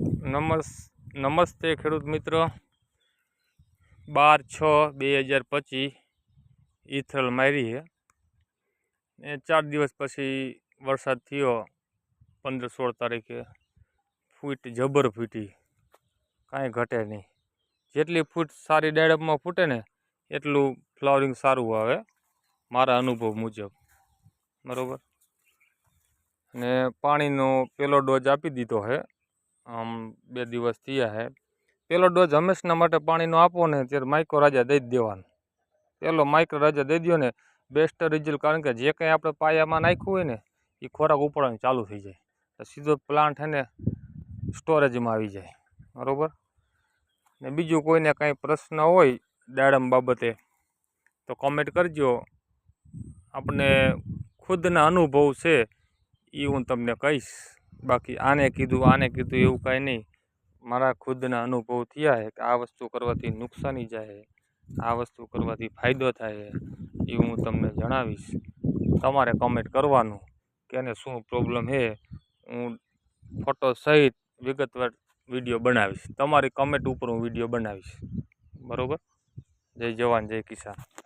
નમસ, નમસ્તે ખેડૂત મિત્ર. બાર છ, બે હજાર પચીસ ઇથરલ મારી છે એ ચાર દિવસ પછી વરસાદ થયો, પંદર સોળ તારીખે. ફૂટ જબર ફૂટી. કાંઈ ઘટે નહીં. જેટલી ફૂટ સારી ડાયડપમાં ફૂટે ને, એટલું ફ્લાવરિંગ સારું આવે, મારા અનુભવ મુજબ. બરાબર? ને પાણીનો પહેલો ડોઝ આપી દીધો છે આમ બે દિવસ થયા છે પહેલો ડોઝ હંમેશના માટે પાણીનો આપો ને ત્યારે માઇક્રો રાજા દઈ જ દેવાનો. પહેલો માઇક્રો રાજા દઈ દો ને બેસ્ટ રિઝલ્ટ કારણ કે જે કંઈ આપણે પાયામાં નાખ્યું હોય ને, એ ખોરાક ઉપાડવાનું ચાલુ થઈ જાય. તો સીધો પ્લાન્ટ છે ને સ્ટોરેજમાં આવી જાય. બરાબર? ને બીજું કોઈને કાંઈ પ્રશ્ન હોય દાડમ બાબતે, તો કોમેન્ટ કરજો. આપણે ખુદના અનુભવ છે એ હું તમને કહીશ. બાકી આને કીધું આને કીધું એવું કાંઈ નહીં. મારા ખુદના અનુભવ થયા છે કે આ વસ્તુ કરવાથી નુકસાની જાય આ વસ્તુ કરવાથી ફાયદો થાય એ હું તમને જણાવીશ. તમારે કમેન્ટ કરવાનું કે એને શું પ્રોબ્લેમ છે હું ફોટો સહિત વિગતવાર વીડિયો બનાવીશ. તમારી કમેન્ટ ઉપર હું વીડિયો બનાવીશ. બરાબર? જય જવાન, જય કિસાન.